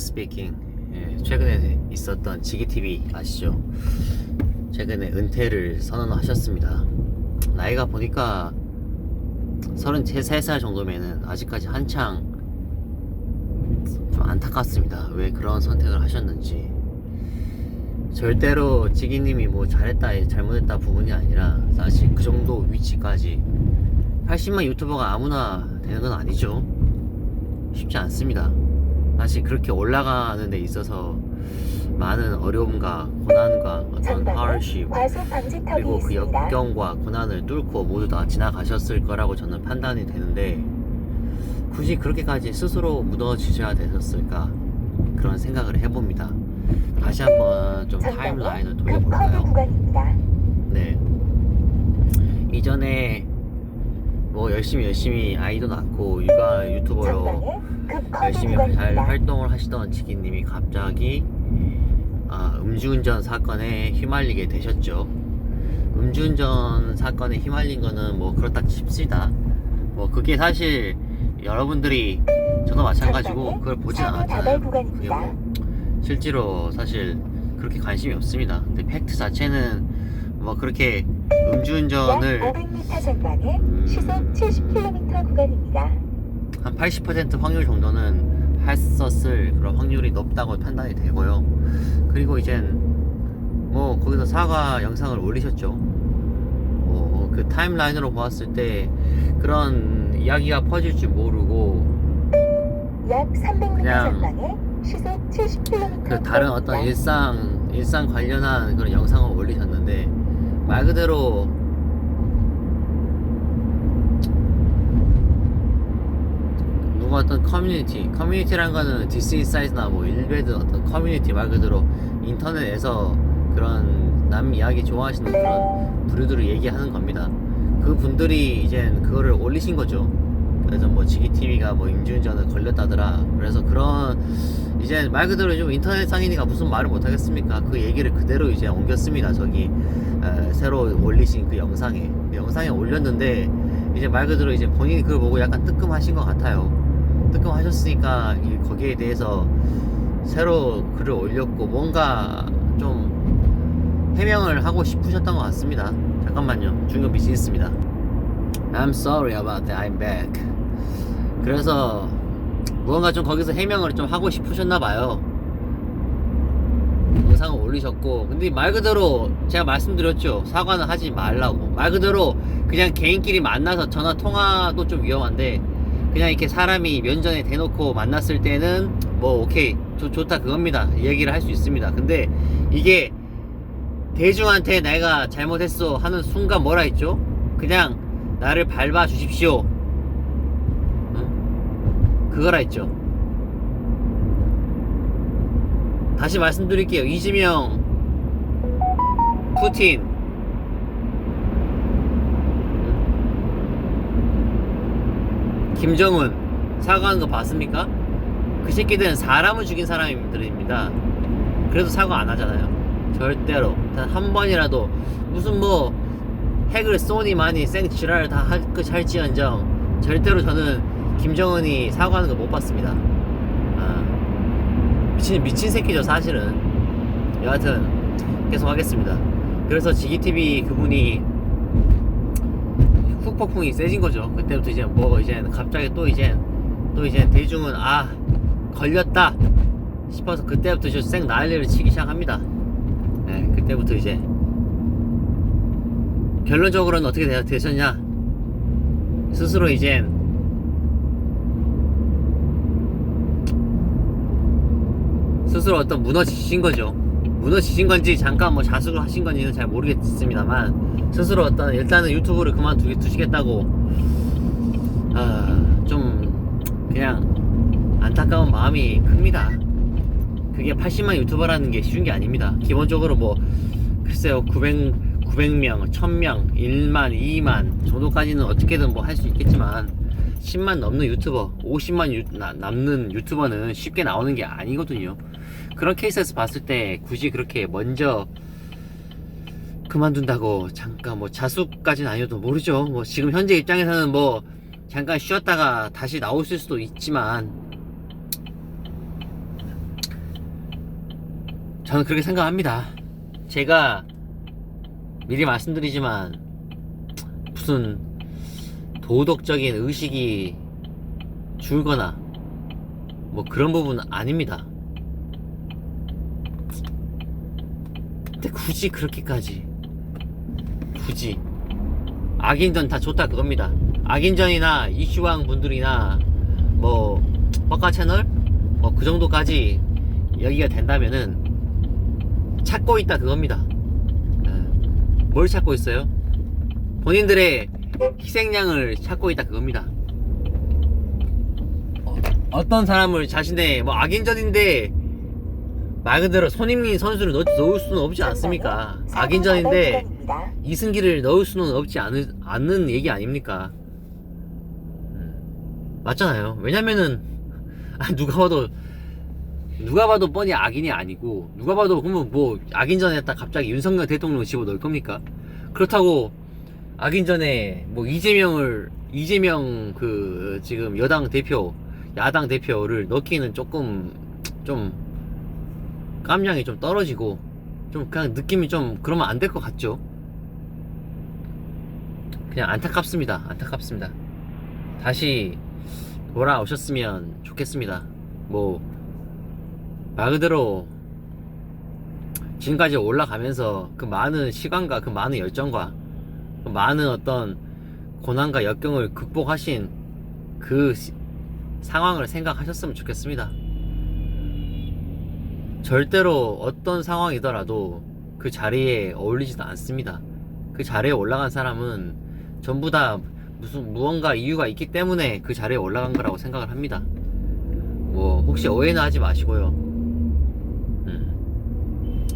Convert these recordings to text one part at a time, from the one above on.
스피킹 예, 최근에 있었던 지기TV 아시죠? 최근에 은퇴를 선언하셨습니다. 나이가 보니까 33살 정도면은 아직까지 한창 좀 안타깝습니다. 왜 그런 선택을 하셨는지. 절대로 지기님이 뭐 잘했다, 잘못했다 부분이 아니라 사실 그 정도 위치까지 80만 유튜버가 아무나 되는 건 아니죠. 쉽지 않습니다. 사실 그렇게 올라가는 데 있어서 많은 어려움과 고난과 어떤 hardship 그리고 그. 역경과 고난을 뚫고 모두 다 지나가셨을 거라고 저는 판단이 되는데 굳이 그렇게까지 스스로 무너지셔야 되셨을까 그런 생각을 해봅니다. 다시 한번 좀 타임라인을 돌려볼까요? 네. 이전에 뭐 열심히 열심히 아이도 낳고 육아 유튜버로 열심히 잘. 활동을 하시던 지기님이 갑자기 아, 음주운전 사건에 휘말리게 되셨죠. 음주운전 사건에 휘말린 거는 뭐 그렇다 칩시다. 뭐 그게 사실 여러분들이 저도 마찬가지고 그걸 보진 않았잖아요. 그게. 뭐 실제로 사실 그렇게 관심이 없습니다. 근데 팩트 자체는 뭐 그렇게 약 음주운전을 500m 전방에 음. 시속 70km 구간입니다. 한 80% 확률 정도는 했었을 그런 확률이 높다고 판단이 되고요. 그리고 이젠 뭐 거기서 사과 영상을 올리셨죠. 어, 그 타임라인으로 보았을 때 그런 이야기가 퍼질 줄 모르고 약 300m 그냥 전방에 시속 70km 그 다른 어떤 일상 일상 관련한 그런 영상을 올리셨는데 말 그대로 누가 어떤 커뮤니티 커뮤니티란 거는 디스인사이트나 뭐 일베드 어떤 커뮤니티 말 그대로 인터넷에서 그런 남 이야기 좋아하시는 그런 부류들을 얘기하는 겁니다. 그 분들이 이젠 그거를 올리신 거죠. 그래서 뭐 지기TV가 뭐 임주운전을 걸렸다더라. 그래서 그런 이제 말 그대로 좀 인터넷 상이니까 무슨 말을 못 하겠습니까? 그 얘기를 그대로 이제 옮겼습니다. 저기 에, 새로 올리신 그 영상에 그 영상에 올렸는데 이제 말 그대로 이제 본인이 그걸 보고 약간 뜨끔하신 것 같아요. 뜨끔하셨으니까 이- 거기에 대해서 새로 글을 올렸고 뭔가 좀 해명을 하고 싶으셨던 것 같습니다. 잠깐만요. 중요 비즈니스입니다. I'm sorry about that. I'm back. 그래서 무언가 좀 거기서 해명을 좀 하고 싶으셨나 봐요. 영상을 올리셨고. 근데 말 그대로 제가 말씀드렸죠. 사과는 하지 말라고. 말 그대로 그냥 개인끼리 만나서 전화 통화도 좀 위험한데 그냥 이렇게 사람이 면전에 대놓고 만났을 때는 뭐 오케이 좋, 좋다 그겁니다. 얘기를 할 수 있습니다. 근데 이게 대중한테 내가 잘못했어 하는 순간 뭐라 했죠? 그냥 나를 밟아 주십시오. 응? 그거라 했죠 다시 말씀드릴게요. 이재명, 푸틴, 김정은 사과하는 거 봤습니까? 그 새끼들은 사람을 죽인 사람들입니다. 그래도 사과 안 하잖아요. 절대로 단 한 번이라도 무슨 뭐 핵을 쏘니 많이 생 지랄을 다 할- 그 할지언정 절대로 저는 김정은이 사과하는 거 못 봤습니다. 아. 미친 미친 새끼죠 사실은 여하튼 계속 하겠습니다 그래서 지기TV 그분이 훅폭풍이 세진 거죠 그때부터 이제 뭐 이제 갑자기 또 이제 또 이제 대중은 아 걸렸다 싶어서 그때부터 이제 쌩 난리를 치기 시작합니다 네 그때부터 이제 결론적으로는 어떻게 되, 되셨냐 스스로 이젠 스스로 어떤 무너지신 거죠. 무너지신 건지 잠깐 뭐 자숙을 하신 건지는 잘 모르겠습니다만 스스로 어떤 일단은 유튜브를 그만두게 두시겠다고 아 좀 그냥 안타까운 마음이 큽니다. 그게 80만 유튜버라는 게 쉬운 게 아닙니다. 기본적으로 뭐 글쎄요 900 900명, 1000명, 1만, 2만 정도까지는 어떻게든 뭐 할 수 있겠지만 10만 넘는 유튜버, 50만 유, 나- 남는 유튜버는 쉽게 나오는 게 아니거든요. 그런 케이스에서 봤을 때 굳이 그렇게 먼저 그만둔다고 잠깐 뭐 자숙까지는 아니어도 모르죠. 뭐 지금 현재 입장에서는 뭐 잠깐 쉬었다가 다시 나오실 수도 있지만 저는 그렇게 생각합니다. 제가 미리 말씀드리지만 무슨 도덕적인 의식이 줄거나 뭐 그런 부분은 아닙니다. 근데 굳이 그렇게까지 굳이 악인전 다 좋다 그겁니다. 악인전이나 이슈왕 분들이나 뭐 뻑가 채널 뭐 그 정도까지 여기가 된다면은 찾고 있다 그겁니다. 예. 뭘 찾고 있어요? 본인들의 희생양을 찾고 있다 그겁니다. 어, 어떤 사람을 자신의 뭐 악인전인데 말 그대로 손흥민 선수를 넣, 넣을 수는 없지 않습니까? 악인전인데 구간입니다. 이승기를 넣을 수는 없지 않은, 않는 얘기 아닙니까? 음, 맞잖아요. 왜냐면은, 아, 누가 봐도, 누가 봐도 뻔히 악인이 아니고, 누가 봐도 그러면 뭐, 악인전에 딱 갑자기 윤석열 대통령을 집어 넣을 겁니까? 그렇다고, 악인전에 뭐, 이재명을, 이재명 그, 지금 여당 대표, 야당 대표를 넣기는 조금, 좀, 깜냥이 좀 떨어지고, 좀 그냥 느낌이 좀 그러면 안 될 것 같죠? 그냥 안타깝습니다. 안타깝습니다. 다시 돌아오셨으면 좋겠습니다. 뭐, 말 그대로 지금까지 올라가면서 그 많은 시간과 그 많은 열정과 그 많은 어떤 고난과 역경을 극복하신 그 시- 상황을 생각하셨으면 좋겠습니다. 절대로 어떤 상황이더라도 그 자리에 어울리지도 않습니다. 그 자리에 올라간 사람은 전부 다 무슨 무언가 이유가 있기 때문에 그 자리에 올라간 거라고 생각을 합니다. 뭐 혹시 오해는 하지 마시고요. 음.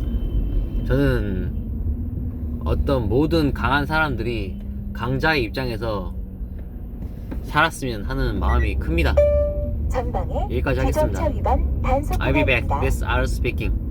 저는 어떤 모든 강한 사람들이 강자의 입장에서 살았으면 하는 마음이 큽니다. 전방에 여기까지 자동차 하겠습니다. 위반 단속 I'll be back. 구간입니다. This R speaking.